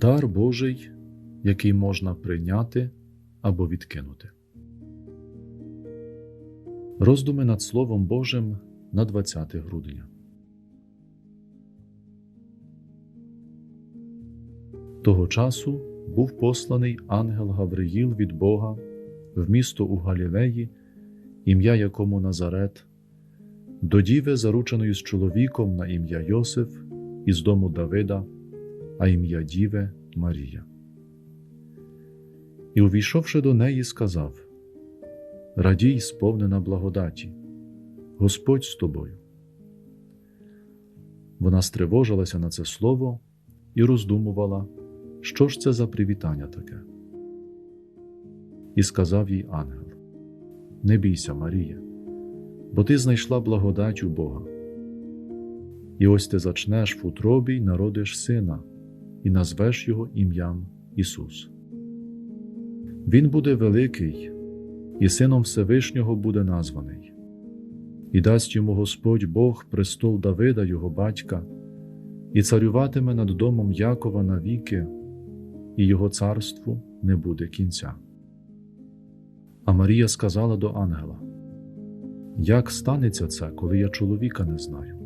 Дар Божий, який можна прийняти або відкинути. Роздуми над Словом Божим на 20 грудня. Того часу був посланий ангел Гавриїл від Бога в місто у Галілеї, ім'я якому Назарет, до діви, зарученої з чоловіком на ім'я Йосиф із дому Давида, а ім'я Діви Марія. І, увійшовши до неї, сказав: Радій, сповнена благодаті, Господь з тобою. Вона стривожилася на це слово і роздумувала, що ж це за привітання таке. І сказав їй ангел: Не бійся, Марія, бо ти знайшла благодать у Бога. І ось ти зачнеш в утробі й народиш сина, і назвеш його ім'ям Ісус. Він буде великий, і сином Всевишнього буде названий, і дасть йому Господь Бог престол Давида, його батька, і царюватиме над домом Якова навіки, і його царству не буде кінця. А Марія сказала до ангела: Як станеться це, коли я чоловіка не знаю?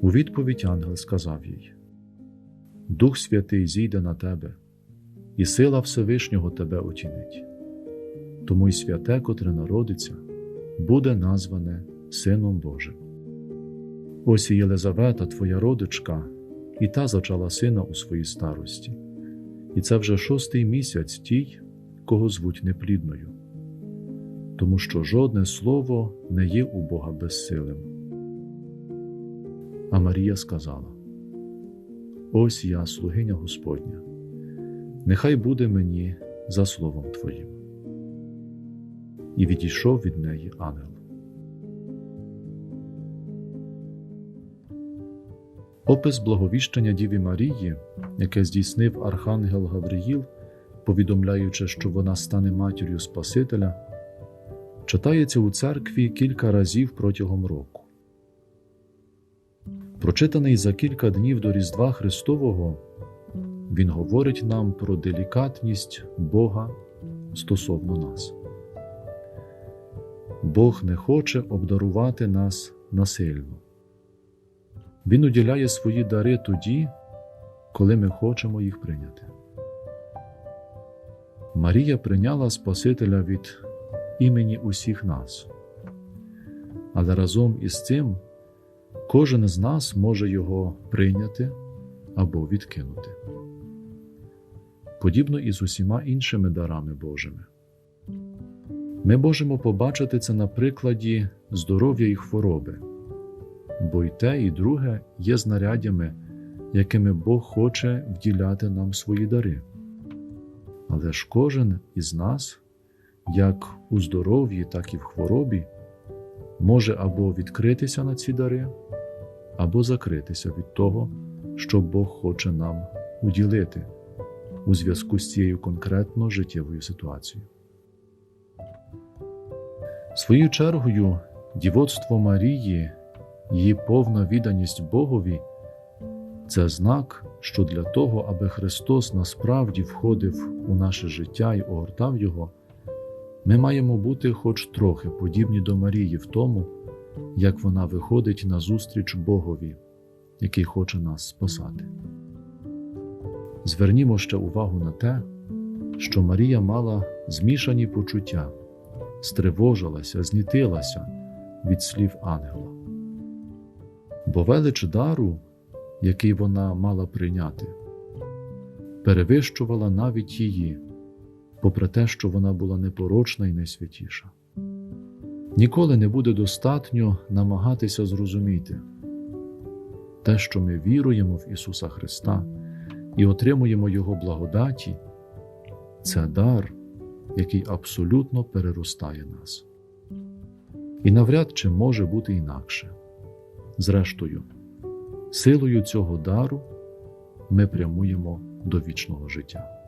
У відповідь ангел сказав їй: Дух Святий зійде на тебе, і сила Всевишнього тебе отінить. Тому й святе, котре народиться, буде назване Сином Божим. Ось і Єлизавета, твоя родичка, і та зачала сина у своїй старості, і це вже шостий місяць тій, кого звуть неплідною, тому що жодне слово не є у Бога безсилим. А Марія сказала: Ось я, слугиня Господня, нехай буде мені за словом Твоїм. І відійшов від неї ангел. Опис благовіщення Діві Марії, яке здійснив Архангел Гавриїл, повідомляючи, що вона стане матір'ю Спасителя, читається у церкві кілька разів протягом року. Прочитаний за кілька днів до Різдва Христового, він говорить нам про делікатність Бога стосовно нас. Бог не хоче обдарувати нас насильно. Він уділяє свої дари тоді, коли ми хочемо їх прийняти. Марія прийняла Спасителя від імені усіх нас, але разом із цим кожен з нас може його прийняти або відкинути. Подібно і з усіма іншими дарами Божими. Ми можемо побачити це на прикладі здоров'я і хвороби, бо й те, і друге є знарядями, якими Бог хоче вділяти нам свої дари. Але ж кожен із нас, як у здоров'ї, так і в хворобі, може або відкритися на ці дари, або закритися від того, що Бог хоче нам уділити у зв'язку з цією конкретно життєвою ситуацією. Своєю чергою, дівоцтво Марії, її повна відданість Богові це знак, що для того, аби Христос насправді входив у наше життя і огортав Його, ми маємо бути хоч трохи подібні до Марії в тому, як вона виходить назустріч Богові, який хоче нас спасати. Звернімо ще увагу на те, що Марія мала змішані почуття, стривожилася, знітилася від слів ангела. Бо велич дару, який вона мала прийняти, перевищувала навіть її, попри те, що вона була непорочна і найсвятіша. Ніколи не буде достатньо намагатися зрозуміти те, що ми віруємо в Ісуса Христа і отримуємо Його благодаті, це дар, який абсолютно переростає нас. І навряд чи може бути інакше. Зрештою, силою цього дару ми прямуємо до вічного життя.